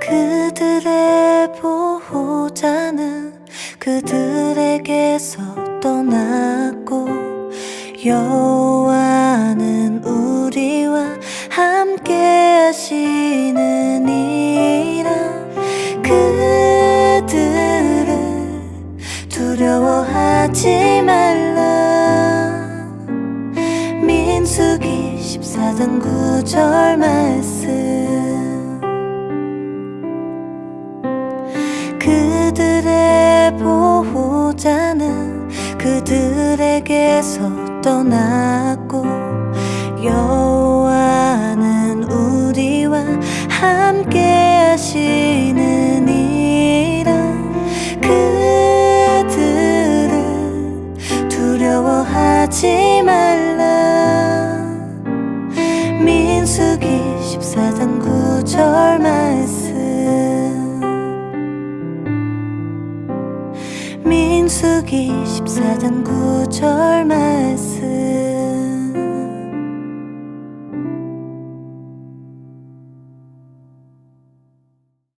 그들의 보호자는 그들에게서 떠났고 여호와는 우리와 함께 하시느 두려워하지 말라. 민수기 14장 9절 말씀. 그들의 보호자는 그들에게서 떠났고 여호와는 우리와 함께 하시 하지 말라. 민수기 14장 9절 말씀. 민수기 14장 9절 말씀